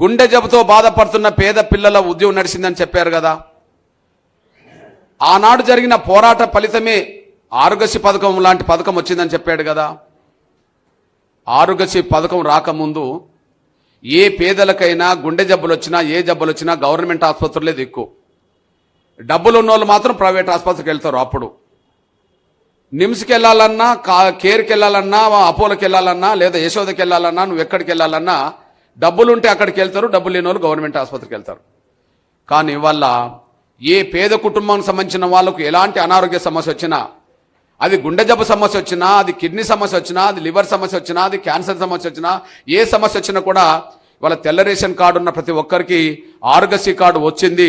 గుండె జబ్బుతో బాధపడుతున్న పేద పిల్లల ఉద్యోగం నడిచిందని చెప్పారు కదా. ఆనాడు జరిగిన పోరాట ఫలితమే ఆరోగ్యశ్రీ పథకం లాంటి పథకం వచ్చిందని చెప్పాడు కదా. ఆరోగ్యశ్రీ పథకం రాకముందు ఏ పేదలకైనా గుండె జబ్బులు వచ్చినా ఏ జబ్బులు వచ్చినా గవర్నమెంట్ ఆసుపత్రులే దిక్కు. డబ్బులు ఉన్నోళ్ళు మాత్రం ప్రైవేట్ ఆసుపత్రికి వెళ్తారు అప్పుడు. నిమ్స్కి వెళ్ళాలన్నా కా కేర్కి వెళ్ళాలన్నా అపోలోకి వెళ్ళాలన్నా లేదా యశోదకి వెళ్ళాలన్నా నువ్వు ఎక్కడికి వెళ్ళాలన్నా డబ్బులు ఉంటే అక్కడికి వెళ్తారు డబ్బులు లేని వాళ్ళు గవర్నమెంట్ ఆసుపత్రికి వెళ్తారు. కానీ ఇవాళ ఏ పేద కుటుంబానికి సంబంధించిన వాళ్ళకు ఎలాంటి అనారోగ్య సమస్య వచ్చినా అది గుండె జబ్బు సమస్య వచ్చినా అది కిడ్నీ సమస్య వచ్చినా అది లివర్ సమస్య వచ్చినా అది క్యాన్సర్ సమస్య వచ్చినా ఏ సమస్య వచ్చినా కూడా వాళ్ళ తెల్ల రేషన్ కార్డు ఉన్న ప్రతి ఒక్కరికి ఆరోగ్యశ్రీ కార్డు వచ్చింది.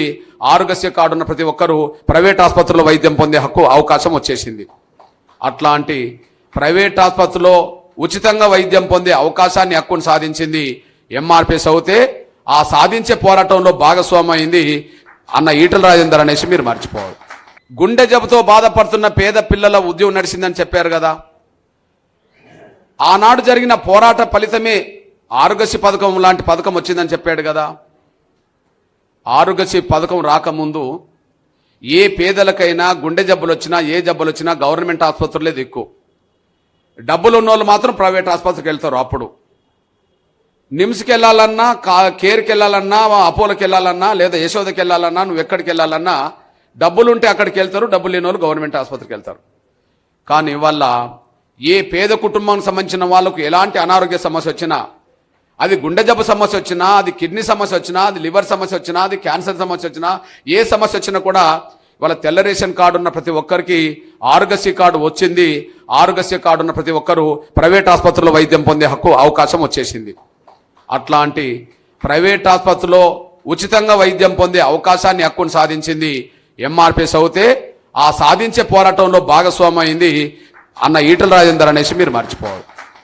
ఆరోగ్యశ్రీ కార్డు ఉన్న ప్రతి ఒక్కరు ప్రైవేట్ ఆసుపత్రిలో వైద్యం పొందే హక్కు అవకాశం వచ్చేసింది. అట్లాంటి ప్రైవేట్ ఆసుపత్రిలో ఉచితంగా వైద్యం పొందే అవకాశాన్ని హక్కును సాధించింది ఎంఆర్పిఎస్ అవుతే ఆ సాధించే పోరాటంలో భాగస్వామైంది అన్న ఈటల రాజేందర్ అనేసి మీరు మర్చిపోవాలి. గుండె జబ్బుతో బాధపడుతున్న పేద పిల్లల ఉద్యోగం నడిచిందని చెప్పారు కదా. ఆనాడు జరిగిన పోరాట ఫలితమే ఆరోగ్యశ్రీ పథకం లాంటి పథకం వచ్చిందని చెప్పాడు కదా. ఆరోగ్యశ్రీ పథకం రాకముందు ఏ పేదలకైనా గుండె జబ్బులు వచ్చినా ఏ జబ్బులు వచ్చినా గవర్నమెంట్ ఆసుపత్రులే దిక్కు. డబ్బులు ఉన్న వాళ్ళు మాత్రం ప్రైవేట్ ఆసుపత్రికి వెళ్తారు అప్పుడు. నిమ్స్కి వెళ్ళాలన్నా కా కేర్కి వెళ్ళాలన్నా అపోలోకి వెళ్ళాలన్నా లేదా యశోదకి వెళ్ళాలన్నా నువ్వు ఎక్కడికి వెళ్ళాలన్నా డబ్బులు ఉంటే అక్కడికి వెళ్తారు డబ్బులు లేని వాళ్ళు గవర్నమెంట్ ఆసుపత్రికి వెళ్తారు కానీ ఇవాళ ఏ పేద కుటుంబానికి సంబంధించిన వాళ్ళకు ఎలాంటి అనారోగ్య సమస్య వచ్చినా అది గుండె జబ్బు సమస్య వచ్చినా అది కిడ్నీ సమస్య వచ్చినా అది లివర్ సమస్య వచ్చినా అది క్యాన్సర్ సమస్య వచ్చినా ఏ సమస్య వచ్చినా కూడా వాళ్ళ తెల్ల రేషన్ కార్డు ఉన్న ప్రతి ఒక్కరికి ఆరోగ్యశ్రీ కార్డు వచ్చింది. ఆరోగ్యశ్రీ కార్డు ఉన్న ప్రతి ఒక్కరు ప్రైవేట్ ఆసుపత్రిలో వైద్యం పొందే హక్కు అవకాశం వచ్చేసింది. అట్లాంటి ప్రైవేట్ ఆసుపత్రిలో ఉచితంగా వైద్యం పొందే అవకాశాన్ని హక్కును సాధించింది ఎంఆర్పిఎస్ అవుతే ఆ సాధించే పోరాటంలో భాగస్వామైంది అన్న ఈటల రాజేందర్ అనేసి మీరు మర్చిపోవాలి.